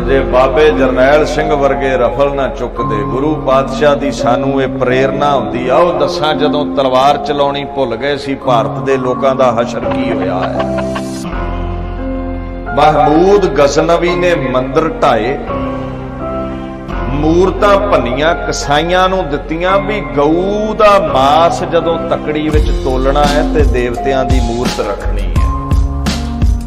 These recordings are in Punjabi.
ਜੇ ਬਾਬੇ ਜਰਨੈਲ ਸਿੰਘ ਵਰਗੇ ਰਫਲ ਨਾ ਚੁੱਕਦੇ, ਗੁਰੂ ਪਾਤਸ਼ਾਹ ਦੀ ਸਾਨੂੰ ਇਹ ਪ੍ਰੇਰਣਾ ਹੁੰਦੀ ਆ, ਉਹ ਦੱਸਾਂ ਜਦੋਂ ਤਲਵਾਰ ਚਲਾਉਣੀ ਭੁੱਲ ਗਏ ਸੀ, ਭਾਰਤ ਦੇ ਲੋਕਾਂ ਦਾ ਹਸ਼ਰ ਕੀ ਹੋਇਆ ਹੈ? ਮਹਿਮੂਦ ਗਜ਼ਨਵੀ ਨੇ ਮੰਦਰ ਢਾਏ, ਮੂਰਤਾਂ ਭੰਨੀਆਂ, ਕਸਾਈਆਂ ਨੂੰ ਦਿੱਤੀਆਂ ਵੀ ਗਊ ਦਾ ਮਾਸ ਜਦੋਂ ਤਕੜੀ ਵਿੱਚ ਤੋਲਣਾ ਹੈ ਤੇ ਦੇਵਤਿਆਂ ਦੀ ਮੂਰਤ ਰੱਖਣੀ ਹੈ।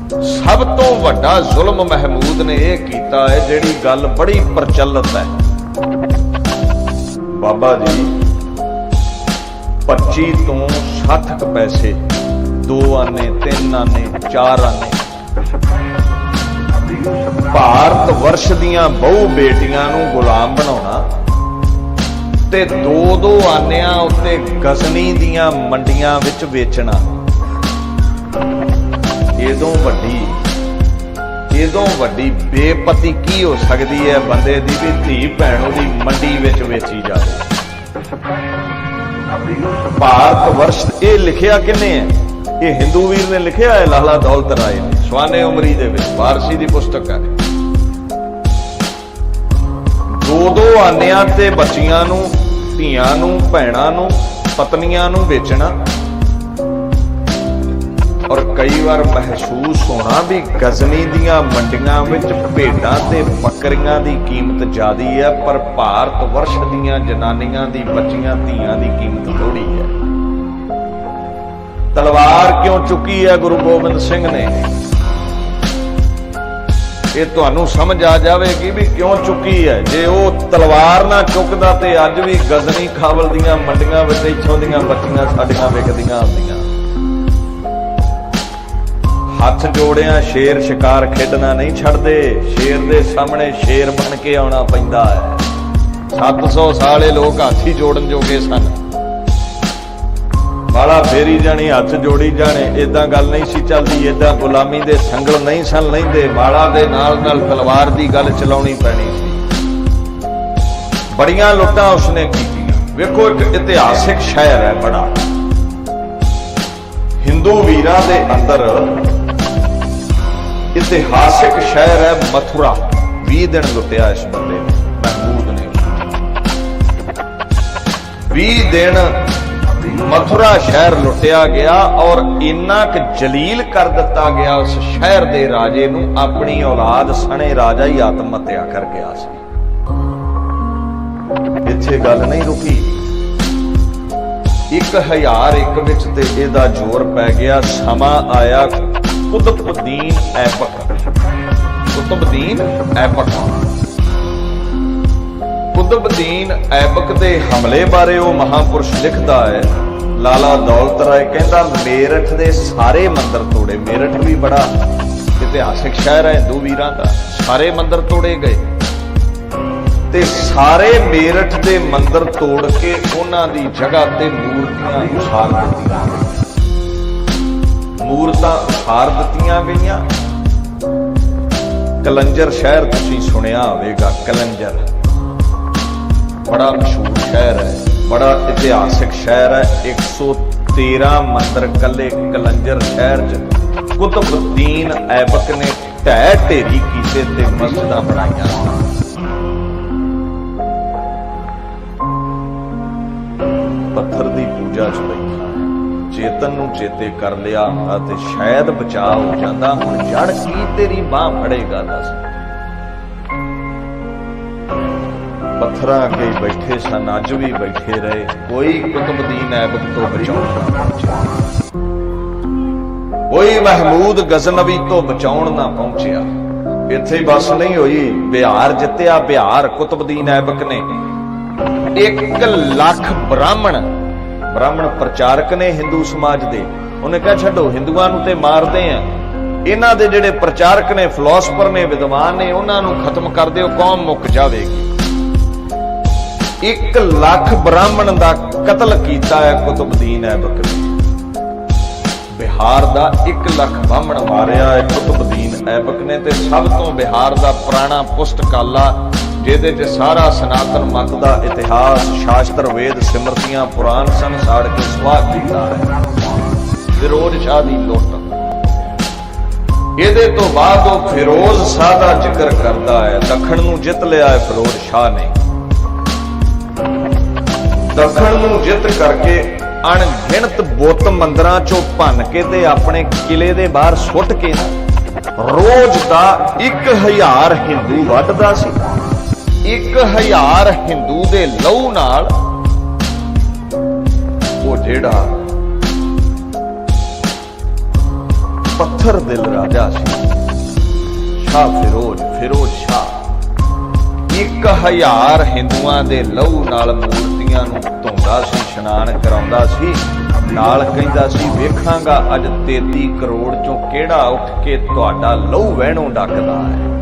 ਸਭ ਤੋਂ ਵੱਡਾ ਜ਼ੁਲਮ ਮਹਿਮੂਦ ਨੇ ਇਹ ਕੀਤਾ ਹੈ, ਜਿਹੜੀ ਗੱਲ ਬੜੀ ਪ੍ਰਚਲਿਤ ਹੈ। ਬਾਬਾ ਜੀ 25 ਤੋਂ 60 ਕੁ ਪੈਸੇ ਦੋ ਆਨੇ ਤਿੰਨ ਆਨੇ ਚਾਰ ਆਨੇ ਭਾਰਤ ਵਰਸ਼ ਦੀਆਂ ਬਹੁ ਬੇਟੀਆਂ ਨੂੰ ਗੁਲਾਮ ਬਣਾਉਣਾ ਤੇ ਦੋ ਦੋ ਆਨਿਆਂ ਉੱਤੇ ਗਜ਼ਨੀ ਦੀਆਂ ਮੰਡੀਆਂ ਵਿੱਚ ਵੇਚਣਾ। ਇਦੋਂ ਵੱਡੀ ਇਦੋਂ ਵੱਡੀ ਬੇਪਤੀ ਕੀ ਹੋ ਸਕਦੀ ਹੈ ਬੰਦੇ ਦੀ ਵੀ ਧੀ ਭੈਣ ਉਹਦੀ ਮੰਡੀ ਵਿੱਚ ਵੇਚੀ ਜਾਵੇ? ਭਾਰਤ ਵਰਸ਼ ਇਹ ਲਿਖਿਆ ਕਿੰਨੇ ਹੈ? ਇਹ ਹਿੰਦੂ ਵੀਰ ਨੇ ਲਿਖਿਆ ਹੈ, ਲਾਲਾ ਦੌਲਤ ਰਾਏ ਨੇ। ਸਵਾਨੇ ਉਮਰੀ ਦੇ ਵਿੱਚ ਫਾਰਸੀ ਦੀ ਪੁਸਤਕ ਹੈ। ਦੋ ਦੋ ਆਨਿਆਂ ਤੇ ਬੱਚੀਆਂ ਨੂੰ, ਧੀਆਂ ਨੂੰ, ਭੈਣਾਂ ਨੂੰ, ਪਤਨੀਆਂ ਨੂੰ ਵੇਚਣਾ ਔਰ ਕਈ ਵਾਰ ਮਹਿਸੂਸ ਹੋਣਾ ਵੀ ਗਜ਼ਨੀ ਦੀਆਂ ਮੰਡੀਆਂ ਵਿੱਚ ਭੇਡਾਂ ਤੇ ਬੱਕਰੀਆਂ ਦੀ ਕੀਮਤ ਜ਼ਿਆਦੀ ਹੈ, ਪਰ ਭਾਰਤ ਵਰਸ਼ ਦੀਆਂ ਜਨਾਨੀਆਂ ਦੀ ਬੱਚੀਆਂ ਧੀਆਂ ਦੀ ਕੀਮਤ ਥੋੜੀ ਹੈ। ਤਲਵਾਰ ਕਿਉਂ ਚੁੱਕੀ ਹੈ ਗੁਰੂ ਗੋਬਿੰਦ ਸਿੰਘ ਨੇ? ਇਹ ਤੁਹਾਨੂੰ ਸਮਝ ਆ ਜਾਵੇਗੀ ਵੀ ਕਿਉਂ ਚੁੱਕੀ ਹੈ। ਜੇ ਉਹ ਤਲਵਾਰ ਨਾ ਚੁੱਕਦਾ ਤੇ ਅੱਜ ਵੀ ਗਜ਼ਨੀ ਖਾਵਲ ਦੀਆਂ ਮੰਡੀਆਂ ਵਿੱਚ ਇੱਥੋਂ ਦੀਆਂ ਬੱਚੀਆਂ ਸਾਡੀਆਂ ਵਿਕਦੀਆਂ ਹੁੰਦੀਆਂ। ਹੱਥ ਜੋੜਿਆਂ ਸ਼ੇਰ ਸ਼ਿਕਾਰ ਖੇਡਣਾ ਨਹੀਂ ਛੱਡਦੇ। ਸ਼ੇਰ ਦੇ ਸਾਹਮਣੇ ਸ਼ੇਰ ਬਣ ਕੇ ਆਉਣਾ ਪੈਂਦਾ ਹੈ। 700 ਸਾਲੇ ਲੋਕ ਹਾਥੀ ਜੋੜਨ ਜੋਗੇ ਸਨ। ਵਾਲਾ ਫੇਰੀ ਜਾਣੀ, ਹੱਥ ਜੋੜੀ ਜਾਣੇ ਇਦਾਂ ਗੱਲ ਨਹੀਂ ਸੀ ਚੱਲਦੀ। ਇਦਾਂ ਗੁਲਾਮੀ ਦੇ ਸੰਗਲ ਨਹੀਂ ਸਨ ਲੈਂਦੇ। ਵਾਲਾ ਦੇ ਨਾਲ ਨਾਲ ਤਲਵਾਰ ਦੀ ਗੱਲ ਚਲਾਉਣੀ ਪੈਣੀ ਸੀ। ਬੜੀਆਂ ਲੁੱਟਾਂ ਉਸਨੇ ਕੀਤੀਆਂ। ਵੇਖੋ ਇੱਕ ਇਤਿਹਾਸਿਕ ਸ਼ਹਿਰ ਹੈ ਬੜਾ। ਹਿੰਦੂ ਵੀਰਾਂ ਦੇ ਅੰਦਰ ਇਤਿਹਾਸਿਕ ਸ਼ਹਿਰ ਹੈ ਮਥੁਰਾ। 20 ਦਿਨ ਲੁੱਟਿਆ ਇਸ ਬੰਦੇ ਨੇ। ਮਹਿਮੂਦ ਨੇ। 20 ਦਿਨ ਮਥੁਰਾ ਸ਼ਹਿਰ ਲੁੱਟਿਆ ਗਿਆ ਔਰ ਇੰਨਾ ਕੁ ਜਲੀਲ ਕਰ ਦਿੱਤਾ ਗਿਆ ਉਸ ਸ਼ਹਿਰ ਦੇ ਰਾਜੇ ਨੂੰ, ਆਪਣੀ ਔਲਾਦ ਸਣੇ ਰਾਜਾ ਹੀ ਆਤਮ ਹੱਤਿਆ ਕਰ ਗਿਆ ਸੀ। ਇੱਥੇ ਗੱਲ ਨਹੀਂ ਰੁਕੀ। 1001 ਵਿੱਚ ਤੇ ਇਹਦਾ ਜ਼ੋਰ ਪੈ ਗਿਆ। ਸਮਾਂ ਆਇਆ ਕੁਤਬਦੀਨ ਐਬਕ ਕੁਤਬਦੀਨ ਐਬਕ ਕੁਤਬਦੀਨ ਐਬਕ ਦੇ ਹਮਲੇ ਬਾਰੇ ਉਹ ਮਹਾਪੁਰਸ਼ ਲਿਖਦਾ ਹੈ। ਲਾਲਾ ਦੌਲਤ ਰਾਏ ਕਹਿੰਦਾ, ਮੇਰਠ ਦੇ ਸਾਰੇ ਮੰਦਰ ਤੋੜੇ। ਮੇਰਠ ਵੀ ਬੜਾ ਇਤਿਹਾਸਿਕ ਸ਼ਹਿਰ ਹੈ ਹਿੰਦੂ ਵੀਰਾਂ ਦਾ। ਸਾਰੇ ਮੰਦਰ ਤੋੜੇ ਗਏ। ਤੇ ਸਾਰੇ ਮੇਰਠ ਦੇ ਮੰਦਰ ਤੋੜ ਕੇ ਉਹਨਾਂ ਦੀ ਜਗ੍ਹਾ ਤੇ ਮੂਰਤੀਆਂ ਉਸਾਰ ਦਿੱਤੀਆਂ। ਮੂਰਤਾਂ ਉਸਾਰ ਦਿੱਤੀਆਂ ਗਈਆਂ। ਕਲੰਜਰ ਸ਼ਹਿਰ ਤੁਸੀਂ ਸੁਣਿਆ ਹੋਵੇਗਾ, ਕਲੰਜਰ। ਬੜਾ ਮਸ਼ਹੂਰ ਸ਼ਹਿਰ ਹੈ, ਬੜਾ ਇਤਿਹਾਸਿਕ ਸ਼ਹਿਰ ਹੈ। 113 ਮੰਦਰ ਕੱਲੇ ਕਲੰਜਰ ਸ਼ਹਿਰ ਚ। ਕੁਤਬਦੀਨ ਐਬਕ ਨੇ ਢਹਿ ਢੇਰੀ ਕੀਤੇ ਤੇ ਮਸਜਿਦਾਂ ਬਣਾਈਆਂ। ਪੱਥਰ ਦੀ ਪੂਜਾ ਚ ਬੈਠਾ ਚੇਤਨ ਨੂੰ ਚੇਤੇ ਕਰ ਲਿਆ ਅਤੇ ਸ਼ਾਇਦ ਬਚਾ ਹੋ ਜਾਂਦਾ। ਹੁਣ ਜੜ ਕੀ ਤੇਰੀ ਬਾਹ ਫੜੇਗਾ ਦੱਸ। ਪੱਥਰਾਂ ਅੱਗੇ ਬੈਠੇ ਸਨ, ਅੱਜ ਵੀ ਬੈਠੇ ਰਹੇ। ਕੋਈ ਕੁਤਬਦੀਨ ਐਬਕ ਤੋਂ ਬਚਾਉਣ ਨਾ ਪਹੁੰਚਿਆ। ਕੋਈ ਮਹਿਮੂਦ ਗਜ਼ਨਵੀ ਤੋਂ ਬਚਾਉਣ ਨਾ ਪਹੁੰਚਿਆ। ਇੱਥੇ ਹੀ ਬਸ ਨਹੀਂ ਹੋਈ, ਬਿਹਾਰ ਜਿੱਤਿਆ, ਬਿਹਾਰ ਕੁਤਬਦੀਨ ਐਬਕ ਨੇ। 1 ਲੱਖ ਬ੍ਰਾਹਮਣ ਬ੍ਰਾਹਮਣ ਪ੍ਰਚਾਰਕ ਨੇ ਹਿੰਦੂ ਸਮਾਜ ਦੇ। ਉਹਨੇ ਕਿਹਾ, ਛੱਡੋ, ਹਿੰਦੂਆਂ ਨੂੰ ਤੇ ਮਾਰਦੇ ਆ। ਇਹਨਾਂ ਦੇ ਜਿਹੜੇ ਪ੍ਰਚਾਰਕ ਨੇ ਫਿਲਾਸਫਰ ਨੇ, ਵਿਦਵਾਨ ਨੇ, ਉਹਨਾਂ ਨੂੰ ਖਤਮ ਕਰ ਦਿਓ, ਕੌਮ ਮੁੱਕ ਜਾਵੇਗੀ। 1 ਲੱਖ ਬ੍ਰਾਹਮਣ ਦਾ ਕਤਲ ਕੀਤਾ ਹੈ ਕੁਤਬਦੀਨ ਐਬਕ ਨੇ ਬਿਹਾਰ ਦਾ 1 ਲੱਖ ਬ੍ਰਾਹਮਣ ਮਾਰਿਆ ਹੈ ਕੁਤਬਦੀਨ ਐਬਕ ਨੇ ਤੇ ਸਭ ਤੋਂ ਬਿਹਾਰ ਦਾ ਪੁਰਾਣਾ ਪੁਸਤਕਾਲਾ ਜਿਹਦੇ 'ਚ ਸਾਰਾ ਸਨਾਤਨ ਮਤ ਦਾ ਇਤਿਹਾਸ, ਸ਼ਾਸਤਰ, ਵੇਦ, ਸਿਮਰਤੀਆਂ, ਪੁਰਾਣ ਸਨ ਸਾੜ ਕੇ ਸਵਾਹ ਕੀਤਾ ਹੈ। ਫਿਰੋਜ਼ ਸ਼ਾਹ ਦੀ ਲੁੱਟ। ਇਹਦੇ ਤੋਂ ਬਾਅਦ ਉਹ ਫਿਰੋਜ਼ ਸ਼ਾਹ ਦਾ ਜ਼ਿਕਰ ਕਰਦਾ ਹੈ। ਦੱਖਣ ਨੂੰ ਜਿੱਤ ਲਿਆ ਹੈ ਫਿਰੋਜ਼ ਸ਼ਾਹ ਨੇ। ਦੱਖਣ ਨੂੰ ਜਿੱਤ ਕਰਕੇ ਅਣਗਿਣਤ ਬੁੱਤ ਮੰਦਰਾਂ ਚੋਂ ਭੰਨ ਕੇ ਤੇ ਆਪਣੇ ਕਿਲੇ ਦੇ ਬਾਹਰ ਸੁੱਟ ਕੇ ਰੋਜ਼ ਦਾ 1000 ਹਿੰਦੂ ਵੱਢਦਾ ਸੀ। 1000 ਹਿੰਦੂ ਦੇ ਲਹੂ ਨਾਲ ਉਹ ਜਿਹੜਾ ਪੱਥਰ ਦਿਲ ਰਾਜਾ ਸੀ, ਸ਼ਾਹ ਫਿਰੋਜ਼ ਫਿਰੋਜ਼ ਸ਼ਾਹ। 1000 ਹਿੰਦੂਆਂ ਦੇ ਲਹੂ ਨਾਲ ਮੂਰਤੀਆਂ ਨੂੰ ਧੋਂਦਾ ਸੀ, ਇਸ਼ਨਾਨ ਕਰਾਉਂਦਾ ਸੀ, ਨਾਲ ਕਹਿੰਦਾ ਸੀ, ਵੇਖਾਂਗਾ ਅੱਜ 33 ਕਰੋੜ ਚੋਂ ਕਿਹੜਾ ਉੱਠ ਕੇ ਤੁਹਾਡਾ ਲਹੂ ਵਹਿਣੋਂ ਡੱਕਦਾ ਹੈ?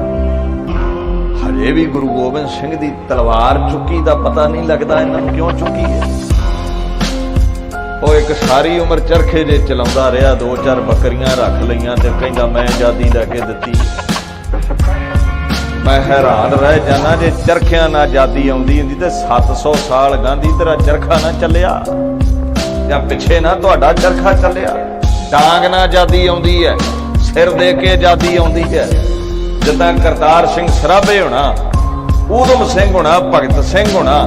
ਹਜੇ ਵੀ ਗੁਰੂ ਗੋਬਿੰਦ ਸਿੰਘ ਦੀ ਤਲਵਾਰ ਚੁੱਕੀ ਦਾ ਪਤਾ ਨਹੀਂ ਲੱਗਦਾ ਇਹਨਾਂ ਨੂੰ ਕਿਉਂ ਚੁੱਕੀ ਹੈ। ਉਹ ਇੱਕ ਸਾਰੀ ਉਮਰ ਚਰਖੇ ਜੇ ਚਲਾਉਂਦਾ ਰਿਹਾ, ਦੋ ਚਾਰ ਬੱਕਰੀਆਂ ਰੱਖ ਲਈਆਂ ਤੇ ਕਹਿੰਦਾ, ਮੈਂ ਆਜ਼ਾਦੀ ਲੈ ਕੇ ਦਿੱਤੀ ਮੈਂ ਹੈਰਾਨ ਰਹਿ ਜਾਣਾ ਜੇ ਚਰਖਿਆਂ ਨਾਲ ਆਜ਼ਾਦੀ ਆਉਂਦੀ ਹੁੰਦੀ ਤੇ 700 ਸਾਲ ਗਾਂਧੀ ਤੇਰਾ ਚਰਖਾ ਨਾ ਚੱਲਿਆ ਜਾਂ ਪਿੱਛੇ ਨਾ ਤੁਹਾਡਾ ਚਰਖਾ ਚੱਲਿਆ। ਡਾਂਗ ਨਾਲ ਆਜ਼ਾਦੀ ਆਉਂਦੀ ਹੈ, ਸਿਰ ਦੇ ਕੇ ਆਜ਼ਾਦੀ ਆਉਂਦੀ ਹੈ। ਜਿੱਦਾਂ ਕਰਤਾਰ ਸਿੰਘ ਸਰਾਭੇ ਹੋਣਾ, ਊਧਮ ਸਿੰਘ ਹੋਣਾ, ਭਗਤ ਸਿੰਘ ਹੋਣਾ,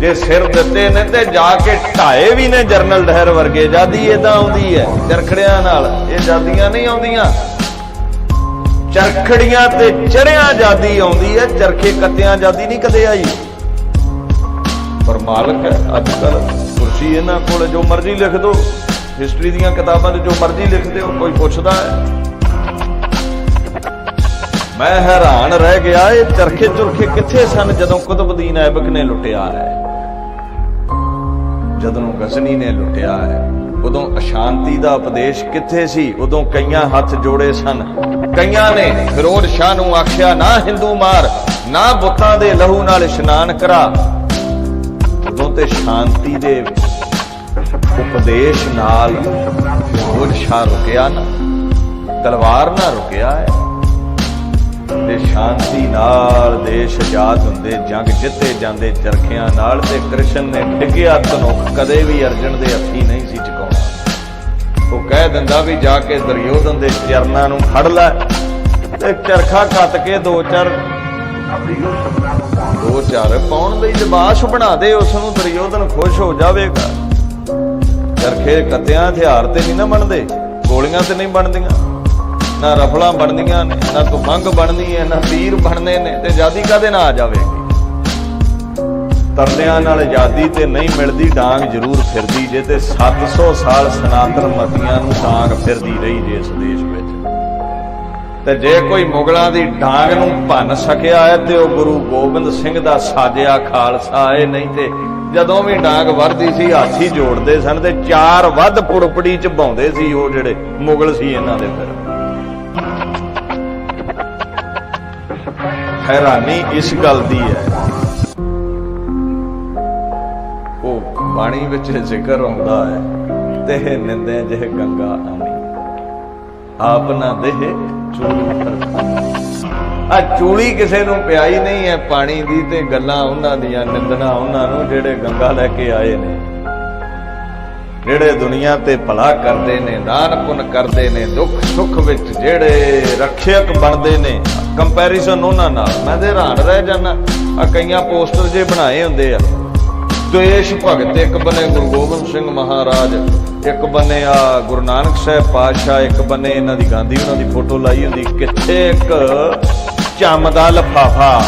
ਜੇ ਸਿਰ ਦਿੱਤੇ ਨੇ ਤੇ ਜਾ ਕੇ ਢਾਏ ਵੀ ਨੇ ਜਰਨਲ ਡਹਿਰ ਵਰਗੇ ਆਜ਼ਾਦੀ ਇਦਾਂ ਆਉਂਦੀ ਹੈ, ਚਰਖੜਿਆਂ ਨਾਲ, ਇਹ ਆਜ਼ਾਦੀਆਂ ਨਹੀਂ ਆਉਂਦੀਆਂ। ਚਰਖੜੀਆਂ ਤੇ ਚੜਿਆਂ ਆਜ਼ਾਦੀ ਆਉਂਦੀ ਹੈ, ਚਰਖੇ ਕੱਤਿਆਂ ਆਜ਼ਾਦੀ ਨਹੀਂ ਕਦੇ ਆਈ। ਪਰ ਮਾਲਕ ਹੈ ਅੱਜ ਕੱਲ ਕੁਰਸੀ ਇਹਨਾਂ ਕੋਲ ਜੋ ਮਰਜ਼ੀ ਲਿਖ ਦੋ ਹਿਸਟਰੀ ਦੀਆਂ ਕਿਤਾਬਾਂ 'ਚ ਜੋ ਮਰਜ਼ੀ ਲਿਖ ਦਿਓ, ਕੋਈ ਪੁੱਛਦਾ ਹੈ। ਮੈਂ ਹੈਰਾਨ ਰਹਿ ਗਿਆ ਇਹ ਚਰਖੇ ਚੁਰਖੇ ਕਿੱਥੇ ਸਨ ਜਦੋਂ ਕੁਤਬਦੀਨ ਐਬਕ ਨੇ ਲੁੱਟਿਆ ਹੈ? ਜਦੋਂ ਗਜ਼ਨੀ ਨੇ ਲੁੱਟਿਆ ਹੈ, ਉਦੋਂ ਅਸ਼ਾਂਤੀ ਦਾ ਉਪਦੇਸ਼ ਕਿੱਥੇ ਸੀ? ਉਦੋਂ ਕਈਆਂ ਹੱਥ ਜੋੜੇ ਸਨ। ਕਈਆਂ ਨੇ ਫਿਰੋਜ਼ ਸ਼ਾਹ ਨੂੰ ਆਖਿਆ, ਨਾ ਹਿੰਦੂ ਮਾਰ, ਨਾ ਬੁੱਤਾਂ ਦੇ ਲਹੂ ਨਾਲ ਇਸ਼ਨਾਨ ਕਰਾ। ਉਦੋਂ ਤੇ ਸ਼ਾਂਤੀ ਦੇ ਉਪਦੇਸ਼ ਨਾਲ ਫਿਰੋਜ਼ ਸ਼ਾਹ ਰੁਕਿਆ ਨਾ, ਤਲਵਾਰ ਨਾਲ ਰੁਕਿਆ ਹੈ। ਤੇ ਸ਼ਾਂਤੀ ਨਾਲ ਦੇਸ਼ ਆਜ਼ਾਦ ਹੁੰਦੇ, ਜੰਗ ਜਿੱਤੇ ਜਾਂਦੇ ਚਰਖਿਆਂ ਨਾਲ ਤੇ ਕ੍ਰਿਸ਼ਨ ਨੇ ਡਿੱਗਿਆ ਧਨੁਖ ਕਦੇ ਵੀ ਅਰਜਨ ਦੇ ਹੱਥੀ ਨਹੀਂ ਸੀ ਚੁਕਾਉਣਾ ਉਹ ਕਹਿ ਦਿੰਦਾ ਵੀ ਜਾ ਕੇ ਦੁਰਯੋਧਨ ਦੇ ਚਰਨਾਂ ਨੂੰ ਫੜ ਲੈ ਤੇ ਚਰਖਾ ਕੱਤ ਕੇ ਦੋ ਚਾਰ ਦੋ ਚਾਰ ਪਾਉਣ ਲਈ ਲਿਬਾਸ ਬਣਾ ਦੇ ਉਸ ਨੂੰ ਦੁਰਯੋਧਨ ਖੁਸ਼ ਹੋ ਜਾਵੇਗਾ। ਚਰਖੇ ਕੱਤਿਆਂ ਹਥਿਆਰ ਤੇ ਨਹੀਂ ਨਾ ਬਣਦੇ, ਗੋਲੀਆਂ ਤੇ ਨਹੀਂ ਬਣਦੀਆਂ। ਨਾ ਰਫਲਾਂ ਬਣਦੀਆਂ ਨੇ, ਨਾ ਤੁਫੰਗ ਬਣਦੀ ਹੈ, ਨਾ ਤੀਰ ਬਣਨੇ ਨੇ ਤੇ ਆਜ਼ਾਦੀ ਕਦੇ ਨਾ ਆ ਜਾਵੇਗੀ ਤਰਲਿਆਂ ਨਾਲ ਆਜ਼ਾਦੀ ਤੇ ਨਹੀਂ ਮਿਲਦੀ, ਡਾਂਗ ਜ਼ਰੂਰ ਫਿਰਦੀ ਜੇ ਤੇ 700 ਸਾਲ ਸਨਾਤਨ ਮਤੀਆਂ ਨੂੰ ਡਾਂਗ ਫਿਰਦੀ ਰਹੀ ਜੇ ਇਸ ਦੇਸ਼ ਵਿੱਚ। ਤੇ ਜੇ ਕੋਈ ਮੁਗਲਾਂ ਦੀ ਡਾਂਗ ਨੂੰ ਭੰਨ ਸਕਿਆ ਹੈ ਤੇ ਉਹ ਗੁਰੂ ਗੋਬਿੰਦ ਸਿੰਘ ਦਾ ਸਾਜਿਆ ਖਾਲਸਾ ਹੈ, ਨਹੀਂ ਤੇ ਜਦੋਂ ਵੀ ਡਾਂਗ ਵਰਦੀ ਸੀ, ਹਾਥੀ ਜੋੜਦੇ ਸਨ ਤੇ ਚਾਰ ਵੱਧ ਪੁੜਪੜੀ ਚ ਬਾਉਂਦੇ ਸੀ ਉਹ ਜਿਹੜੇ ਮੁਗਲ ਸੀ ਇਹਨਾਂ ਦੇ ਫਿਰ। ਹੈਰਾਨੀ ਇਸ ਗੱਲ ਦੀ ਹੈ। ਉਹ ਬਾਣੀ ਵਿੱਚ ਜ਼ਿਕਰ ਆਉਂਦਾ ਹੈ ਤੇ ਨਿੰਦੇ ਜਿਹ ਗੰਗਾ ਆਣੀ। ਆਪ ਨਾ ਦੇਹ ਚੂੜੀ ਆ ਚੂੜੀ ਕਿਸੇ ਨੂੰ ਪਿਆਈ ਨਹੀਂ ਹੈ ਪਾਣੀ ਦੀ ਤੇ ਗੱਲਾਂ ਉਹਨਾਂ ਦੀਆਂ, ਨਿੰਦਣਾ ਉਹਨਾਂ ਨੂੰ ਜਿਹੜੇ ਗੰਗਾ ਲੈ ਕੇ ਆਏ ਨੇ। ਜਿਹੜੇ ਦੁਨੀਆ ਤੇ ਭਲਾ ਕਰਦੇ ਨੇ ਦਾਨ ਪੁੰਨ ਕਰਦੇ ਨੇ, ਦੁੱਖ ਸੁੱਖ ਵਿੱਚ ਜਿਹੜੇ ਰੱਖਿਅਕ ਬਣਦੇ ਨੇ ਕੰਪੈਰੀਜ਼ਨ ਉਹਨਾਂ ਨਾਲ। ਮੈਂ ਤੇ ਹੈਰਾਨ ਰਹਿ ਜਾਣਾ ਆ ਕਈਆਂ ਪੋਸਟਰ ਜੇ ਬਣਾਏ ਹੁੰਦੇ ਆ। ਦੇਸ਼ ਭਗਤ, ਇੱਕ ਬੰਨੇ ਗੁਰੂ ਗੋਬਿੰਦ ਸਿੰਘ ਮਹਾਰਾਜ, ਇੱਕ ਬੰਨੇ ਆ ਗੁਰੂ ਨਾਨਕ ਸਾਹਿਬ ਪਾਤਸ਼ਾਹ, ਇੱਕ ਬੰਨੇ ਇਹਨਾਂ ਦੀ ਗਾਂਧੀ, ਉਹਨਾਂ ਦੀ ਫੋਟੋ ਲਾਈ ਹੁੰਦੀ। ਕਿੱਥੇ ਇੱਕ ਚੰਮ ਦਾ ਲਫਾਫਾ?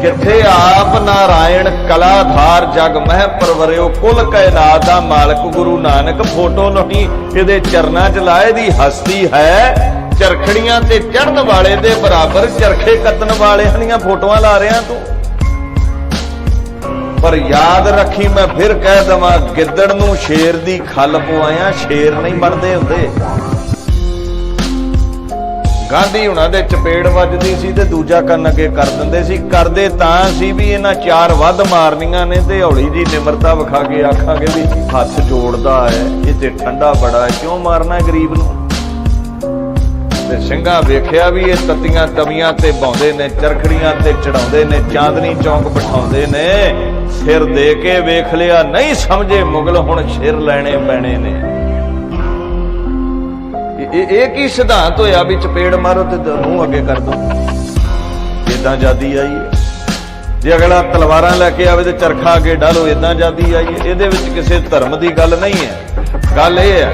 ਕਿੱਥੇ ਆਪ ਨਾਰਾਇਣ ਕਲਾਧਾਰ ਜਗ ਮਹਿ ਪਰਵਰਿਓ ਕੁਲ ਕਾਇਨਾਤ ਦਾ ਮਾਲਕ ਗੁਰੂ ਨਾਨਕ ਫੋਟੋ ਨਹੀਂ ਇਹਦੇ ਚਰਨਾਂ 'ਚ ਲਾਏ ਦੀ ਹਸਤੀ ਹੈ ਚਰਖੜੀਆਂ ਤੇ ਚੜਨ ਵਾਲੇ ਦੇ ਬਰਾਬਰ ਚਰਖੇ ਕੱਤਣ ਵਾਲਿਆਂ ਦੀਆਂ ਫੋਟੋਆਂ ਲਾ ਰਿਆਂ ਤੂੰ। ਪਰ ਯਾਦ ਰੱਖੀ ਮੈਂ ਫਿਰ ਕਹਿ ਦਵਾਂ, ਗਿੱਦੜ ਨੂੰ ਸ਼ੇਰ ਦੀ ਖੱਲ ਪਵਾਇਆ, ਸ਼ੇਰ ਨਹੀਂ ਬਣਦੇ ਹੁੰਦੇ। ਗਾਂਧੀ ਹੁਣਾਂ ਦੇ ਚਪੇੜ ਵੱਜਦੀ ਸੀ ਤੇ ਦੂਜਾ ਕੰਨ ਅੱਗੇ ਕਰ ਦਿੰਦੇ ਸੀ। ਕਰਦੇ ਤਾਂ ਸੀ ਵੀ ਇਹਨਾਂ ਚਾਰ ਵੱਧ ਮਾਰਨੀਆਂ ਨੇ ਤੇ ਹੌਲੀ ਜੀ ਨਿਮਰਤਾ ਵਿਖਾ ਕੇ ਆਖਾਂਗੇ ਵੀ ਹੱਥ ਜੋੜਦਾ ਹੈ, ਇਹ ਤੇ ਠੰਡਾ ਬੜਾ ਹੈ, ਕਿਉਂ ਮਾਰਨਾ ਗਰੀਬ ਨੂੰ? ਤੇ ਸਿੰਘਾਂ ਵੇਖਿਆ ਵੀ ਇਹ ਤਤੀਆਂ ਤਵੀਆਂ ਤੇ ਬਾਉਂਦੇ ਨੇ, ਚਰਖੜੀਆਂ ਤੇ ਚੜਾਉਂਦੇ ਨੇ, ਚਾਂਦਨੀ ਚੌਂਕ ਬਿਠਾਉਂਦੇ ਨੇ। ਸਿਰ ਦੇ ਕੇ ਵੇਖ ਲਿਆ, ਨਹੀਂ ਸਮਝੇ ਮੁਗਲ ਹੁਣ ਸਿਰ ਲੈਣੇ ਪੈਣੇ ਨੇ। ਇਹ ਇਹ- ਕੀ ਸਿਧਾਂਤ ਹੋਇਆ ਵੀ ਚਪੇੜ ਮਾਰੋ ਤੇ ਮੂੰਹ ਅੱਗੇ ਕਰ ਦੋ? ਇਦਾਂ ਆਜ਼ਾਦੀ ਆਈ ਜੇ ਅਗਲਾ ਤਲਵਾਰਾਂ ਲੈ ਕੇ ਆਵੇ ਤੇ ਚਰਖਾ ਅੱਗੇ ਡਾਲੋ ਇਦਾਂ ਆਜ਼ਾਦੀ ਆਈ ਇਹਦੇ ਵਿੱਚ ਕਿਸੇ ਧਰਮ ਦੀ ਗੱਲ ਨਹੀਂ ਹੈ ਗੱਲ ਇਹ ਹੈ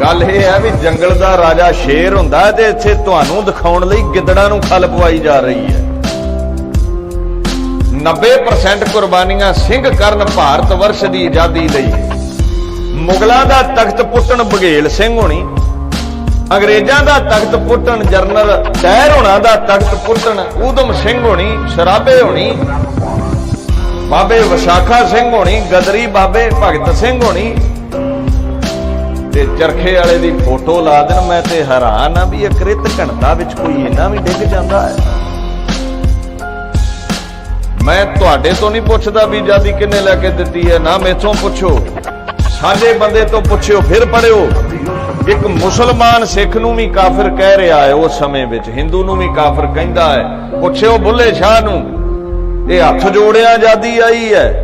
ਗੱਲ ਇਹ ਹੈ ਵੀ ਜੰਗਲ ਦਾ ਰਾਜਾ ਸ਼ੇਰ ਹੁੰਦਾ ਤੇ ਇੱਥੇ ਤੁਹਾਨੂੰ ਦਿਖਾਉਣ ਲਈ ਗਿੱਦੜਾਂ ਨੂੰ ਖਲ ਪਵਾਈ ਜਾ ਰਹੀ ਹੈ। 90% ਕੁਰਬਾਨੀਆਂ ਸਿੰਘ ਕਰਨ ਭਾਰਤ ਵਰਸ਼ ਦੀ ਆਜ਼ਾਦੀ ਲਈ। ਮੁਗਲਾਂ ਦਾ ਤਖਤ ਪੁੱਟਣ ਬਘੇਲ ਸਿੰਘ ਹੋਣੀ, ਅੰਗਰੇਜ਼ਾਂ ਦਾ ਤਖਤ ਪੁੱਟਣ ਜਰਨਲ ਟਹਿਰ ਹੋਣਾ ਦਾ ਤਖਤ ਪੁੱਟਣ ਊਧਮ ਸਿੰਘ ਹੋਣੀ, ਸ਼ਰਾਬੇ ਹੋਣੀ, ਬਾਬੇ ਵਿਸ਼ਾਖਾ ਸਿੰਘ ਹੋਣੀ, ਗਦਰੀ ਬਾਬੇ ਭਗਤ ਸਿੰਘ ਹੋਣੀ ਤੇ ਚਰਖੇ ਵਾਲੇ ਦੀ ਫੋਟੋ ਲਾ ਦੇਣ, ਮੈਂ ਤੇ ਹੈਰਾਨ ਆ ਵੀ ਇਹ ਕ੍ਰਿਤ ਘਣਤਾ ਵਿੱਚ ਕੋਈ ਇੰਨਾ ਵੀ ਡਿੱਗ ਜਾਂਦਾ ਹੈ। ਮੈਂ ਤੁਹਾਡੇ ਤੋਂ ਨਹੀਂ ਪੁੱਛਦਾ ਵੀ ਆਜ਼ਾਦੀ ਕਿੰਨੇ ਲੈ ਕੇ ਦਿੱਤੀ ਹੈ, ਨਾ ਮੇਥੋਂ ਪੁੱਛੋ। ਸਾਡੇ ਬੰਦੇ ਤੋਂ ਪੁੱਛਿਓ, ਫਿਰ ਪੜਿਓ। ਇੱਕ ਮੁਸਲਮਾਨ ਸਿੱਖ ਨੂੰ ਵੀ ਕਾਫਰ ਕਹਿ ਰਿਹਾ ਹੈ, ਉਸ ਸਮੇਂ ਵਿੱਚ ਹਿੰਦੂ ਨੂੰ ਵੀ ਕਾਫਰ ਕਹਿੰਦਾ ਹੈ। ਪੁੱਛਿਓ ਬੁੱਲੇ ਸ਼ਾਹ ਨੂੰ, ਇਹ ਹੱਥ ਜੋੜਿਆ ਆਜ਼ਾਦੀ ਆਈ ਹੈ।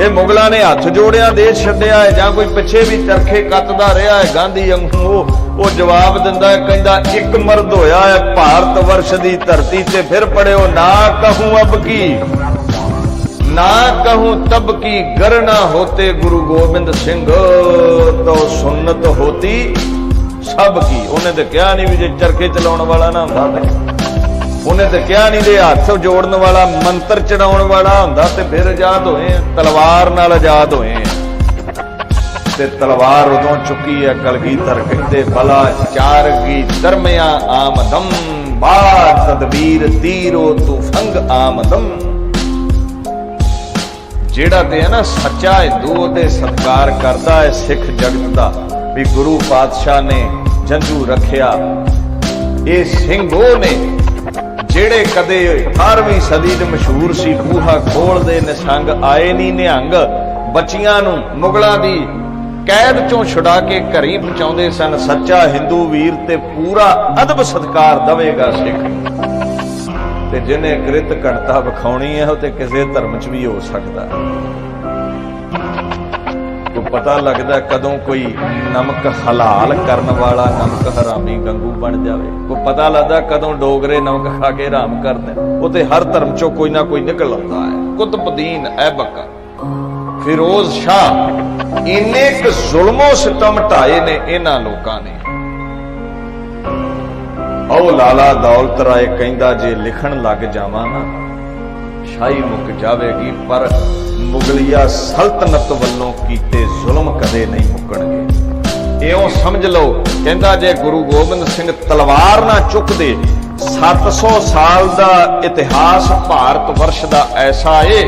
ਇਹ ਮੁਗਲਾਂ ਨੇ ਹੱਥ ਜੋੜਿਆ, ਦੇਸ਼ ਛੱਡਿਆ ਹੈ ਜਾਂ ਕੋਈ ਪਿੱਛੇ ਵੀ ਚਰਖੇ ਕੱਤਦਾ ਰਿਹਾ ਹੈ, ਗਾਂਧੀ ਵਾਂਗੂ ਉਹ ਜਵਾਬ ਦਿੰਦਾ ਹੈ, ਕਹਿੰਦਾ, ਇੱਕ ਮਰਦ ਹੋਇਆ ਹੈ, ਭਾਰਤ ਵਰਸ਼ ਦੀ ਧਰਤੀ ਤੇ ਫਿਰ ਪੜਿਓ, ਨਾ ਕਹੂੰ ਅਬ ਕੀ। ਨਾ ਕਹੂੰ ਤਬ ਕੀ ਗਰਨਾ ਹੋਤੇ ਗੁਰੂ ਗੋਬਿੰਦ ਸਿੰਘ। ਤੋ ਸੁਨਤ ਹੋਤੀ ਸਭ ਕੀ। ਉਹਨੇ ਤੇ ਕਿਹਾ ਨਹੀਂ ਵੀ ਜੇ ਚਰਖੇ ਚਲਾਉਣ ਵਾਲਾ ਨਾ ਹੁੰਦਾ। ਤੇ ਉਹਨੇ ਤੇ ਕਿਹਾ ਨਹੀਂ ਦੇ ਹੱਥ ਜੋੜਨ ਵਾਲਾ ਮੰਤਰ ਚੜਾਉਣ ਵਾਲਾ ਹੁੰਦਾ ਤੇ ਫਿਰ ਆਜ਼ਾਦ ਹੋਏ ਤਲਵਾਰ ਨਾਲ ਆਜ਼ਾਦ ਹੋਏ ਤੇ ਤਲਵਾਰ ਉਦੋਂ ਚੁੱਕੀ ਹੈ ਕਲਗੀਧਰ ਕਹਿੰਦੇ, ਬਲਾ ਚਾਰ ਕੀ ਦਰਮਿਆ ਆਮਦਮ ਬਾ ਤਦਬੀਰ ਤੀਰੋ ਤੁਫੰਗ ਆਮਦਮ ਜਿਹੜਾ ਤੇ ਹੈ ਨਾ ਸੱਚਾ ਹਿੰਦੂ ਉਹਦੇ ਸਤਕਾਰ ਕਰਦਾ ਹੈ ਸਿੱਖ ਜਗਤ ਦਾ, ਵੀ ਗੁਰੂ ਪਾਤਸ਼ਾਹ ਨੇ ਜੰਜੂ ਰੱਖਿਆ। ਇਹ ਸਿੰਘ ਉਹ ਨੇ ਜਿਹੜੇ ਕਦੇ 18ਵੀਂ ਸਦੀ ਦੇ ਮਸ਼ਹੂਰ ਸੀ, ਬੂਹਾ ਖੋਲਦੇ ਨਿਸੰਗ ਆਏ ਨਹੀਂ ਨਿਹੰਗ। ਬੱਚੀਆਂ ਨੂੰ ਮੁਗਲਾਂ ਦੀ ਕੈਦ ਚੋਂ ਛੁਡਾ ਕੇ ਘਰੀ ਪਹੁੰਚਾਉਂਦੇ ਸਨ। ਸੱਚਾ ਹਿੰਦੂ ਵੀਰ ਤੇ ਪੂਰਾ ਅਦਬ ਸਤਕਾਰ ਦਵੇਗਾ ਸਿੱਖ ਤੇ ਜਿਹਨੇ ਗ੍ਰਿਤ ਘਣਤਾ ਵਿਖਾਉਣੀ ਹੈ, ਉਹ ਤੇ ਕਿਸੇ ਧਰਮ 'ਚ ਵੀ ਹੋ ਸਕਦਾ। ਪਤਾ ਲੱਗਦਾ ਕਦੋਂ ਕੋਈ ਨਮਕ ਹਲਾਲ ਕਰਨ ਵਾਲਾ ਨਮਕ ਹਰਾਮੀ ਗੰਗੂ ਬਣ ਜਾਵੇ। ਕੋ ਪਤਾ ਲੱਗਦਾ ਕਦੋਂ ਡੋਗਰੇ ਨਮਕ ਖਾ ਕੇ ਹਰਾਮ ਕਰਦੇ ਉਹ ਤੇ ਹਰ ਧਰਮ 'ਚੋਂ ਕੋਈ ਨਾ ਕੋਈ ਨਿਕਲ ਆਉਂਦਾ ਹੈ। ਕੁਤਬਦੀਨ ਐਬਕ ਫਿਰੋਜ਼ ਸ਼ਾਹ ਇੰਨੇ ਕੁ ਜ਼ੁਲਮੋ ਸਿਤਮ ਢਾਏ ਨੇ ਇਹਨਾਂ ਲੋਕਾਂ ਨੇ। ਉਹ ਲਾਲਾ ਦੌਲਤ ਰਾਏ ਕਹਿੰਦਾ ਜੇ ਲਿਖਣ ਲੱਗ ਜਾਵਾਂ ਨਾ ਸ਼ਾਹੀ ਮੁੱਕ ਜਾਵੇਗੀ, ਪਰ ਮੁਗਲਿਆ ਸਲਤਨਤ ਵੱਲੋਂ ਕੀਤੇ ਜ਼ੁਲਮ ਕਦੇ ਨਹੀਂ ਮੁੱਕਣਗੇ। ਇਉਂ ਸਮਝ ਲਓ, ਕਹਿੰਦਾ ਜੇ ਗੁਰੂ ਗੋਬਿੰਦ ਸਿੰਘ ਤਲਵਾਰ ਨਾ ਚੁੱਕਦੇ 700 ਸਾਲ ਦਾ ਇਤਿਹਾਸ ਭਾਰਤ ਵਰਸ਼ ਦਾ ਐਸਾ ਏ,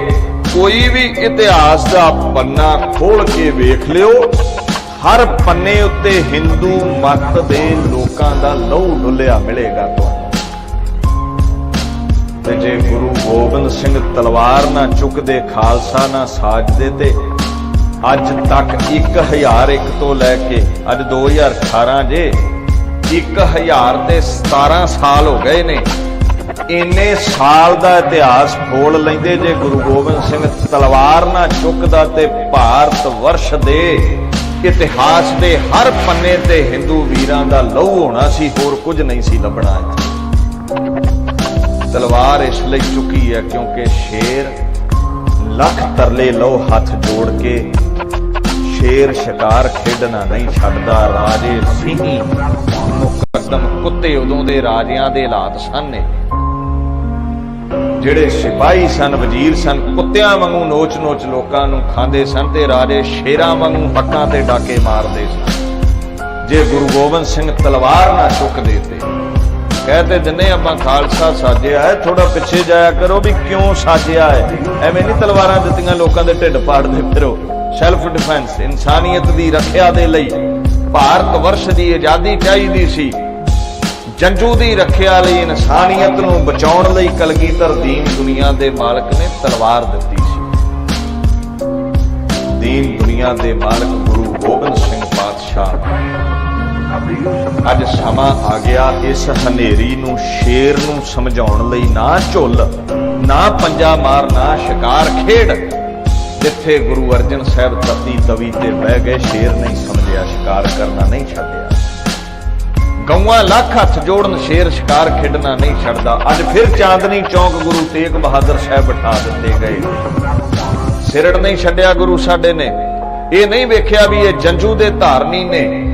ਕੋਈ ਵੀ ਇਤਿਹਾਸ ਦਾ ਪੰਨਾ ਖੋਲ ਕੇ ਵੇਖ ਲਿਓ, ਹਰ ਪੰਨੇ ਉੱਤੇ ਹਿੰਦੂ ਮਤ ਦੇ ਲੋਕਾਂ ਦਾ ਲਹੂ ਡੁੱਲਿਆ ਮਿਲੇਗਾ ਤੁਹਾਨੂੰ। ਤੇ ਜੇ ਗੁਰੂ ਗੋਬਿੰਦ ਸਿੰਘ ਤਲਵਾਰ ਨਾ ਚੁੱਕਦੇ ਖਾਲਸਾ ਨਾ ਸਾਜਦੇ ਤੇ। ਅੱਜ ਤੱਕ 1001 ਤੋਂ ਲੈ ਕੇ ਅੱਜ 2018 ਜੇ 1000 ਤੇ 17 ਸਾਲ ਹੋ ਗਏ ਨੇ। ਇੰਨੇ ਸਾਲ ਦਾ ਇਤਿਹਾਸ ਫੋਲ ਲੈਂਦੇ ਜੇ ਗੁਰੂ ਗੋਬਿੰਦ ਸਿੰਘ ਤਲਵਾਰ ਨਾ ਚੁੱਕਦਾ ਤੇ ਭਾਰਤ ਵਰਸ਼ ਦੇ। ਇਤਿਹਾਸ ਦੇ ਹਰ ਪੰਨੇ ਤੇ ਹਿੰਦੂ ਵੀਰਾਂ ਦਾ ਲਹੂ ਹੋਣਾ ਸੀ, ਹੋਰ ਕੁਝ ਨਹੀਂ ਸੀ ਲੱਭਣਾ। ਤਲਵਾਰ ਇਸ ਲਈ ਚੁੱਕੀ ਹੈ ਕਿਉਂਕਿ ਸ਼ੇਰ ਲੱਖ ਤਰਲੇ ਲਓ ਹੱਥ ਜੋੜ ਕੇ ਸ਼ੇਰ ਸ਼ਿਕਾਰ ਖੇਡਣਾ ਨਹੀਂ ਛੱਡਦਾ, ਰਾਜੇ ਸਿੰਘੀ ਮੁਕੱਦਮ ਕੁੱਤੇ ਉਦੋਂ ਦੇ ਰਾਜਿਆਂ ਦੇ ਹਾਲਾਤ ਸਨ ਨੇ। ਜਿਹੜੇ ਸਿਪਾਹੀ ਸਨ, ਵਜ਼ੀਰ ਸਨ, ਕੁੱਤਿਆਂ ਵਾਂਗੂ ਨੋਚ-ਨੋਚ ਲੋਕਾਂ ਨੂੰ ਖਾਂਦੇ ਸਨ ਤੇ ਰਾਜੇ ਸ਼ੇਰਾਂ ਵਾਂਗੂ ਹੱਕਾਂ ਤੇ ਡਾਕੇ ਮਾਰਦੇ ਸਨ। ਜੇ ਗੁਰੂ ਗੋਬਿੰਦ ਸਿੰਘ ਤਲਵਾਰ ਨਾ ਚੁੱਕਦੇ ਤੇ ਕਹਿੰਦੇ ਜਿੰਨੇ ਆਪਾਂ ਖਾਲਸਾ ਸਾਜਿਆ ਹੈ। ਥੋੜਾ ਪਿੱਛੇ ਜਾਇਆ ਕਰੋ ਵੀ ਕਿਉਂ ਸਾਜਿਆ ਹੈ। ਐਵੇਂ ਨਹੀਂ ਤਲਵਾਰਾਂ ਦਿੱਤੀਆਂ ਲੋਕਾਂ ਦੇ ਢਿੱਡ ਪਾੜਦੇ ਫਿਰੋ। ਸੈਲਫ ਡਿਫੈਂਸ ਇਨਸਾਨੀਅਤ ਦੀ ਰੱਖਿਆ ਦੇ ਲਈ ਭਾਰਤ ਵਰਸ਼ ਦੀ ਆਜ਼ਾਦੀ ਚਾਹੀਦੀ ਸੀ। ਜੰਜੂ ਦੀ ਰੱਖਿਆ ਲਈ ਇਨਸਾਨੀਅਤ ਨੂੰ ਬਚਾਉਣ ਲਈ ਕਲਗੀਧਰ ਦੀਨ ਦੁਨੀਆ ਦੇ ਮਾਲਕ ਨੇ ਤਲਵਾਰ ਦਿੱਤੀ ਸੀ। ਦੀਨ ਦੁਨੀਆ ਦੇ ਮਾਲਕ ਗੁਰੂ ਗੋਬਿੰਦ ਸਿੰਘ ਪਾਤਸ਼ਾਹ ਅੱਜ ਸਮਾਂ ਆ ਗਿਆ ਇਸ ਹਨੇਰੀ ਨੂੰ ਸ਼ੇਰ ਨੂੰ ਸਮਝਾਉਣ ਲਈ ਨਾ ਝੁੱਲ, ਨਾ ਪੰਜਾ ਮਾਰ, ਨਾ ਸ਼ਿਕਾਰ ਖੇਡ। ਜਿੱਥੇ ਗੁਰੂ ਅਰਜਨ ਸਾਹਿਬ ਤਤੀ ਤਵੀ ਤੇ ਬਹਿ ਗਏ, ਸ਼ੇਰ ਨਹੀਂ ਸਮਝਿਆ, ਸ਼ਿਕਾਰ ਕਰਨਾ ਨਹੀਂ ਛੱਡਿਆ। ਗਊਆਂ ਲੱਖ ਹੱਥ ਜੋੜਨ, ਸ਼ੇਰ ਸ਼ਿਕਾਰ ਖੇਡਣਾ ਨਹੀਂ ਛੱਡਦਾ। ਅੱਜ ਫਿਰ ਚਾਂਦਨੀ ਚੌਂਕ ਗੁਰੂ ਤੇਗ ਬਹਾਦਰ ਸਾਹਿਬ ਬਿਠਾ ਦਿੱਤੇ ਗਏ। ਸਿਰੜ ਨਹੀਂ ਛੱਡਿਆ ਗੁਰੂ ਸਾਡੇ ਨੇ। ਇਹ ਨਹੀਂ ਵੇਖਿਆ ਵੀ ਇਹ ਜੰਜੂ ਦੇ ਧਾਰਨੀ ਨੇ।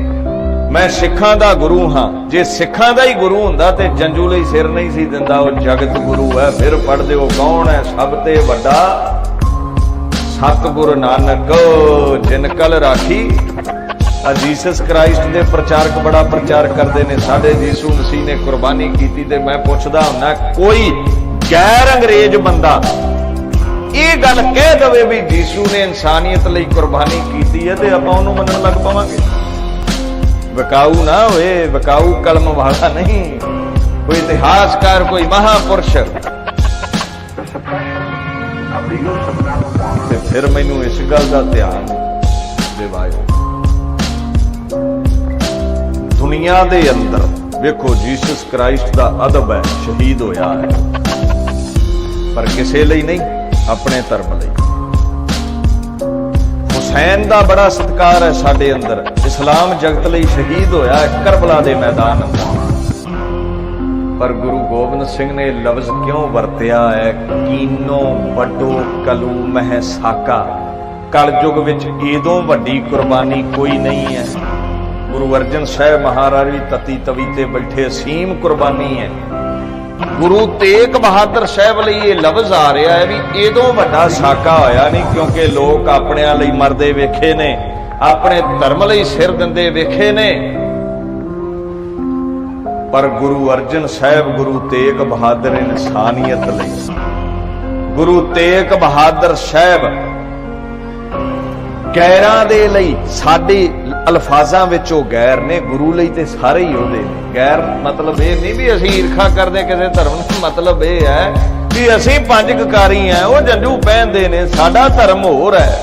ਮੈਂ ਸਿੱਖਾਂ ਦਾ ਗੁਰੂ ਹਾਂ। ਜੇ ਸਿੱਖਾਂ ਦਾ ਹੀ ਗੁਰੂ ਹੁੰਦਾ ਤੇ ਜੰਜੂ ਲਈ ਸਿਰ ਨਹੀਂ ਸੀ ਦਿੰਦਾ, ਉਹ ਜਗਤ ਗੁਰੂ ਹੈ। ਫਿਰ ਪੜਦੇ ਉਹ ਕੌਣ ਹੈ ਸਭ ਤੇ ਵੱਡਾ? ਸਤਿਗੁਰ ਨਾਨਕ, ਜਿਨ ਕਲ ਰਾਖੀ। ਆ ਜੀਸਸ ਕ੍ਰਾਈਸਟ ਦੇ ਪ੍ਰਚਾਰਕ ਬੜਾ ਪ੍ਰਚਾਰ ਕਰਦੇ ਨੇ। ਸਾਡੇ ਯੀਸ਼ੂ ਮਸੀਹ ਨੇ ਕੁਰਬਾਨੀ ਕੀਤੀ ਤੇ ਮੈਂ ਪੁੱਛਦਾ ਹੁੰਨਾ, ਕੋਈ ਗੈਰ ਅੰਗਰੇਜ਼ ਬੰਦਾ ਇਹ ਗੱਲ ਕਹਿ ਦਵੇ ਵੀ ਯੀਸ਼ੂ ਨੇ ਇਨਸਾਨੀਅਤ ਲਈ ਕੁਰਬਾਨੀ ਕੀਤੀ ਹੈ ਤੇ ਆਪਾਂ ਉਹਨੂੰ ਮੰਨਣ ਲੱਗ ਪਾਵਾਂਗੇ। ਵਿਕਾਊ ਨਾ ਹੋਏ ਵਿਕਾਊ ਕਲਮ ਵਾਲਾ ਨਹੀਂ। ਕੋਈ ਇਤਿਹਾਸਕਾਰ, ਕੋਈ ਮਹਾਪੁਰਸ਼। ਤੇ ਫਿਰ ਮੈਨੂੰ ਇਸ ਗੱਲ ਦਾ ਧਿਆਨ ਦਿਵਾਇਓ। ਦੁਨੀਆ ਦੇ ਅੰਦਰ ਵੇਖੋ, ਜੀਸਸ ਕ੍ਰਾਈਸਟ ਦਾ ਅਦਬ ਹੈ, ਸ਼ਹੀਦ ਹੋਇਆ ਹੈ। ਪਰ ਕਿਸੇ ਲਈ ਨਹੀਂ, ਆਪਣੇ ਧਰਮ ਲਈ। ਹੁਸੈਨ ਦਾ ਬੜਾ ਸਤਿਕਾਰ ਹੈ ਸਾਡੇ ਅੰਦਰ। ਇਸਲਾਮ ਜਗਤ ਲਈ ਸ਼ਹੀਦ ਹੋਇਆ ਹੈ ਕਰਬਲਾ ਦੇ ਮੈਦਾਨ ਪਰ ਗੁਰੂ ਗੋਬਿੰਦ ਸਿੰਘ ਨੇ ਲਫ਼ਜ਼ ਕਿਉਂ ਵਰਤਿਆ ਹੈ? ਕੀਨੋ ਵੱਡੋ ਕਲੂ ਮਹਿ ਸਾਕਾ। ਕਲਯੁਗ ਵਿੱਚ ਏਦੋਂ ਵੱਡੀ ਕੁਰਬਾਨੀ ਕੋਈ ਨਹੀਂ ਹੈ। ਗੁਰੂ ਅਰਜਨ ਸਾਹਿਬ ਮਹਾਰਾਜ ਵੀ ਤਤੀ ਤਵੀ ਤੇ ਬੈਠੇ ਅਸੀਮ ਕੁਰਬਾਨੀ ਹੈ। ਗੁਰੂ ਤੇਗ ਬਹਾਦਰ ਸਾਹਿਬ ਲਈ ਇਹ ਲਫ਼ਜ਼ ਆ ਰਿਹਾ ਹੈ ਵੀ ਇਹਦੋਂ ਵੱਡਾ ਸਾਕਾ ਹੋਇਆ ਨਹੀਂ, ਕਿਉਂਕਿ ਲੋਕ ਆਪਣਿਆਂ ਲਈ ਮਰਦੇ ਵੇਖੇ ਨੇ, ਆਪਣੇ ਧਰਮ ਲਈ ਸਿਰ ਦਿੰਦੇ ਵੇਖੇ ਨੇ। ਪਰ ਗੁਰੂ ਅਰਜਨ ਸਾਹਿਬ, ਗੁਰੂ ਤੇਗ ਬਹਾਦਰ ਇਨਸਾਨੀਅਤ ਲਈ। ਗੁਰੂ ਤੇਗ ਬਹਾਦਰ ਸਾਹਿਬ ਗੈਰਾਂ ਦੇ ਲਈ ਸਾਡੇ ਅਲਫਾਜ਼ਾਂ ਵਿੱਚ ਉਹ ਗੈਰ ਨੇ, ਗੁਰੂ ਲਈ ਤੇ ਸਾਰੇ ਹੀ ਉਹਦੇ ਨੇ। ਗੈਰ ਮਤਲਬ ਇਹ ਨਹੀਂ ਵੀ ਅਸੀਂ ਈਰਖਾ ਕਰਦੇ ਕਿਸੇ ਧਰਮ ਨੂੰ, ਮਤਲਬ ਇਹ ਹੈ ਵੀ ਅਸੀਂ ਪੰਜ ਕਕਾਰੀ ਆ ਉਹ ਜੰਜੂ ਪਹਿਨਦੇ ਨੇ, ਸਾਡਾ ਧਰਮ ਹੋਰ ਹੈ।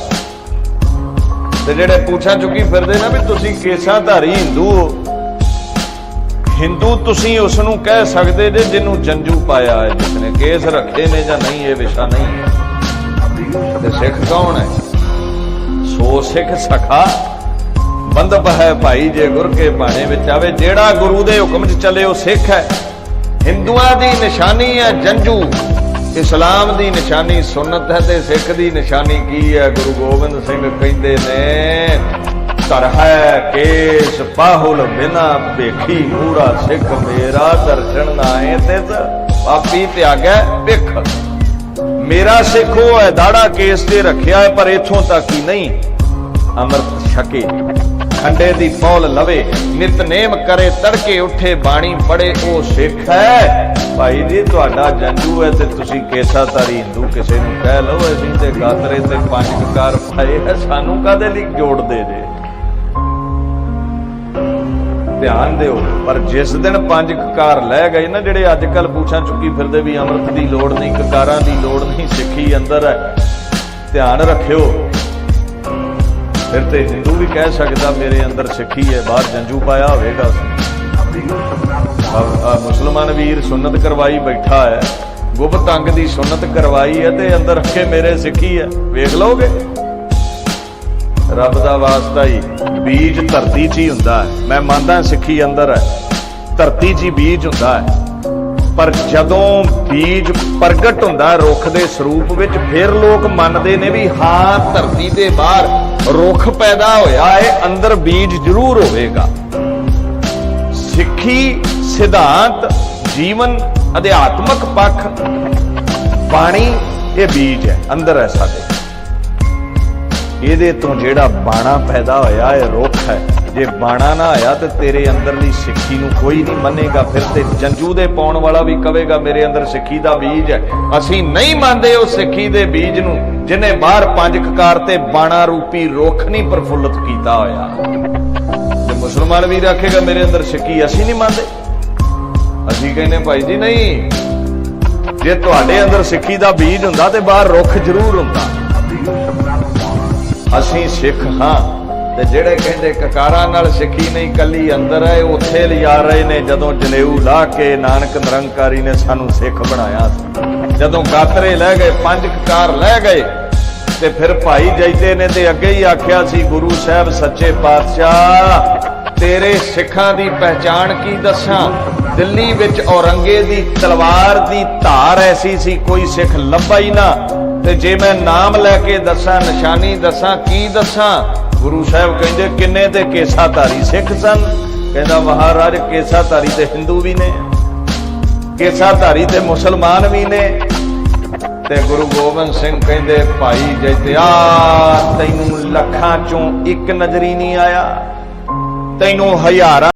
ਤੇ ਜਿਹੜੇ ਪੁੱਛਾਂ ਚੁੱਕੀ ਫਿਰਦੇ ਨਾ ਵੀ ਤੁਸੀਂ ਕੇਸਾਂ ਧਾਰੀ ਹਿੰਦੂ ਹੋ, ਹਿੰਦੂ ਤੁਸੀਂ ਉਸ ਨੂੰ ਕਹਿ ਸਕਦੇ ਜੇ ਜਿਹਨੂੰ ਜੰਜੂ ਪਾਇਆ ਹੈ ਜਿਸਨੇ ਕੇਸ ਰੱਖੇ ਨੇ ਜਾਂ ਨਹੀਂ, ਇਹ ਵਿਸ਼ਾ ਨਹੀਂ ਹੈ। ਤੇ ਸਿੱਖ ਕੌਣ ਹੈ? ਸੋ ਸਿੱਖ ਸਖਾ, ਬੰਦਪ ਹੈ ਭਾਈ ਜੇ ਗੁਰ ਕੇ ਬਾਣੇ ਵਿੱਚ ਆਵੇ, ਜਿਹੜਾ ਗੁਰੂ ਦੇ ਹੁਕਮ 'ਚ ਚੱਲੇ ਉਹ ਸਿੱਖ ਹੈ। ਹਿੰਦੂਆਂ ਦੀ ਨਿਸ਼ਾਨੀ ਹੈ ਜੰਜੂ, ਇਸਲਾਮ ਦੀ ਨਿਸ਼ਾਨੀ ਸੁਨਨਤ ਹੈ ਤੇ ਸਿੱਖ ਦੀ ਨਿਸ਼ਾਨੀ ਕੀ ਹੈ? ਗੁਰੂ ਗੋਬਿੰਦ ਸਿੰਘ ਕਹਿੰਦੇ ਨੇ ਧਰ ਹੈ ਕੇਸ ਪਾਹੁਲ ਬਿਨਾ ਭੇਖੀ ਮੂਰਾ ਸਿੱਖ ਮੇਰਾ ਦਰਸ਼ਨ ਨਾਏ ਤੇ ਪਾਪੀ ਤਿਆਗੈ ਭਿਖ। ਮੇਰਾ ਸਿੱਖ ਉਹ ਹੈ, ਦਾੜਾ ਕੇਸ ਤੇ ਰੱਖਿਆ ਹੈ, ਪਰ ਇਥੋਂ ਤੱਕ ਹੀ ਨਹੀਂ। ਅੰਮ੍ਰਿਤ ਛਕੇ, ਖੰਡੇ ਦੀ ਪੌਲ ਲਵੇ ਨਿਤਨੇਮ ਕਰੇ, ਤੜਕੇ ਉੱਠੇ ਬਾਣੀ ਪੜੇ ਉਹ ਸਿੱਖ ਹੈ। ਭਾਈ ਜੀ, ਤੁਹਾਡਾ ਜੰਜੂ ਹੈ ਤੇ ਤੁਸੀਂ ਕੇਸਾ ਤਾਰੀ ਹਿੰਦੂ, ਕਿਸੇ ਨੂੰ ਕਹਿ ਲਓ, ਅਸੀਂ ਤੇ ਗਾਤਰੇ ਤੇ ਪੰਜ ਕਕਾਰ ਪਾਏ ਸਾਨੂੰ ਕਾਦੇ ਲਈ ਜੋੜਦੇ ਜੇ ਧਿਆਨ ਦਿਓ। ਪਰ ਜਿਸ ਦਿਨ ਪੰਜ ਕਕਾਰ ਲੈ ਗਏ ਨਾ ਜਿਹੜੇ ਅੱਜ ਕੱਲ ਪੂਛਾਂ ਚੁੱਕੀ ਫਿਰਦੇ ਵੀ ਅੰਮ੍ਰਿਤ ਦੀ ਲੋੜ ਨਹੀਂ, ਕਕਾਰਾਂ ਦੀ ਲੋੜ ਨਹੀਂ, ਸਿੱਖੀ ਅੰਦਰ ਹੈ, ਧਿਆਨ ਰੱਖਿਓ। ਫਿਰ ਤੇ ਹਿੰਦੂ ਵੀ ਕਹਿ ਸਕਦਾ, ਮੇਰੇ ਅੰਦਰ ਸਿੱਖੀ ਹੈ, ਬਾਹਰ ਜੰਜੂ ਪਾਇਆ ਹੋਵੇਗਾ ਮੁਸਲਮਾਨ ਵੀਰ ਸੁਨਨਤ ਕਰਵਾਈ ਬੈਠਾ ਹੈ। ਗੁਪਤ ਤੰਗ ਦੀ ਸੁਨਨਤ ਕਰਵਾਈ ਹੈ ਤੇ ਅੰਦਰ ਰੱਖੇ ਮੇਰੇ ਸਿੱਖੀ ਹੈ। ਵੇਖ ਲਓਗੇ? ਰੱਬ ਦਾ ਵਾਸਤਾ ਹੀ ਬੀਜ ਧਰਤੀ 'ਚ ਹੀ ਹੁੰਦਾ ਹੈ। ਮੈਂ ਮੰਨਦਾ ਸਿੱਖੀ ਅੰਦਰ ਹੈ। ਧਰਤੀ 'ਚ ਹੀ ਬੀਜ ਹੁੰਦਾ ਹੈ। ਪਰ ਜਦੋਂ ਬੀਜ ਪ੍ਰਗਟ ਹੁੰਦਾ ਰੁੱਖ ਦੇ ਸਰੂਪ ਵਿੱਚ, ਫਿਰ ਲੋਕ ਮੰਨਦੇ ਨੇ ਵੀ ਹਾਂ, ਧਰਤੀ ਦੇ ਬਾਹਰ ਰੁੱਖ ਪੈਦਾ ਹੋਇਆ ਹੈ, ਅੰਦਰ ਬੀਜ ਜ਼ਰੂਰ ਹੋਵੇਗਾ। ਸਿੱਖੀ ਸਿਧਾਂਤ, ਜੀਵਨ ਅਧਿਆਤਮਕ ਪੱਖ, ਬਾਣੀ, ਇਹ ਬੀਜ ਹੈ, ਅੰਦਰ ਹੈ ਸਾਡੇ। ਇਹਦੇ ਤੋਂ ਜਿਹੜਾ ਬਾਣਾ ਪੈਦਾ ਹੋਇਆ ਇਹ ਰੁੱਖ ਹੈ। ਜੇ ਬਾਣਾ ਨਾ ਆਇਆ ਤੇ ਤੇਰੇ ਅੰਦਰਲੀ ਸਿੱਖੀ ਨੂੰ ਕੋਈ ਨਹੀਂ ਮੰਨੇਗਾ। ਫਿਰ ਤੇ ਜੰਜੂ ਦੇ ਪਾਉਣ ਵਾਲਾ ਵੀ ਕਵੇਗਾ, ਮੇਰੇ ਅੰਦਰ ਸਿੱਖੀ ਦਾ ਬੀਜ ਹੈ। ਅਸੀਂ ਨਹੀਂ ਮੰਨਦੇ ਉਹ ਸਿੱਖੀ ਦੇ ਬੀਜ ਨੂੰ, ਜਿਨੇ ਬਾਹਰ ਪੰਜ ਕਕਾਰ ਤੇ ਬਾਣਾ ਰੂਪੀ ਰੁੱਖ ਨਹੀਂ ਪ੍ਰਫੁੱਲਤ ਕੀਤਾ ਹੋਇਆ। ਤੇ ਮੁਸਲਮਾਨ ਵੀ ਰੱਖੇਗਾ ਮੇਰੇ ਅੰਦਰ ਸਿੱਖੀ ਅਸੀਂ ਨਹੀਂ ਮੰਨਦੇ। ਅਸੀਂ ਕਹਿੰਦੇ, ਭਾਈ ਜੀ, ਨਹੀਂ। ਜੇ ਤੁਹਾਡੇ ਅੰਦਰ ਸਿੱਖੀ ਦਾ ਬੀਜ ਹੁੰਦਾ ਤੇ ਬਾਹਰ ਰੁੱਖ ਜ਼ਰੂਰ ਹੁੰਦਾ। ਅਸੀਂ ਸਿੱਖ ਹਾਂ ਤੇ ਜਿਹੜੇ ਕਹਿੰਦੇ ਕਕਾਰਾਂ ਨਾਲ ਸਿੱਖੀ ਨਹੀਂ, ਕੱਲੀ ਅੰਦਰ ਹੈ ਉਹ ਉੱਥੇ ਲਿਜਾ ਰਹੇ ਨੇ। ਜਦੋਂ ਜਨੇਊ ਲਾ ਕੇ ਨਾਨਕ ਨਿਰੰਕਾਰੀ ਨੇ ਸਾਨੂੰ ਸਿੱਖ ਬਣਾਇਆ ਜਦੋਂ ਗਾਤਰੇ ਲੈ ਗਏ, ਪੰਜ ਕਕਾਰ ਲੈ ਗਏ, ਤੇ ਫਿਰ ਭਾਈ ਜੈਤੇ ਨੇ ਤੇ ਅੱਗੇ ਹੀ ਆਖਿਆ ਸੀ, ਗੁਰੂ ਸਾਹਿਬ ਸੱਚੇ ਪਾਤਸ਼ਾਹ, ਤੇਰੇ ਸਿੱਖਾਂ ਦੀ ਪਹਿਚਾਣ ਕੀ ਦੱਸਾਂ? ਦਿੱਲੀ ਵਿੱਚ ਔਰੰਗੇ ਦੀ ਤਲਵਾਰ ਦੀ ਧਾਰ ਐਸੀ ਸੀ, ਕੋਈ ਸਿੱਖ ਲੱਭਾ ਹੀ ਨਾ। ਤੇ ਜੇ ਮੈਂ ਨਾਮ ਲੈ ਕੇ ਦੱਸਾਂ, ਨਿਸ਼ਾਨੀ ਦੱਸਾਂ, ਕੀ ਦੱਸਾਂ? ਗੁਰੂ ਸਾਹਿਬ ਕਹਿੰਦੇ, ਕਿੰਨੇ ਤੇ ਕੇਸਾ ਧਾਰੀ ਸਿੱਖ ਸਨ? ਕਹਿੰਦਾ, ਮਹਾਰਾਜ ਕੇਸਾ ਧਾਰੀ ਤੇ ਹਿੰਦੂ ਵੀ ਨੇ, ਕੇਸਾਧਾਰੀ ਤੇ ਮੁਸਲਮਾਨ ਵੀ ਨੇ। ਤੇ ਗੁਰੂ ਗੋਬਿੰਦ ਸਿੰਘ ਕਹਿੰਦੇ, ਭਾਈ ਜੈਤਿਆ ਤੈਨੂੰ ਲੱਖਾਂ ਚੋਂ ਇੱਕ ਨਜ਼ਰੀ ਨਹੀਂ ਆਇਆ, ਤੈਨੂੰ ਹਜ਼ਾਰਾਂ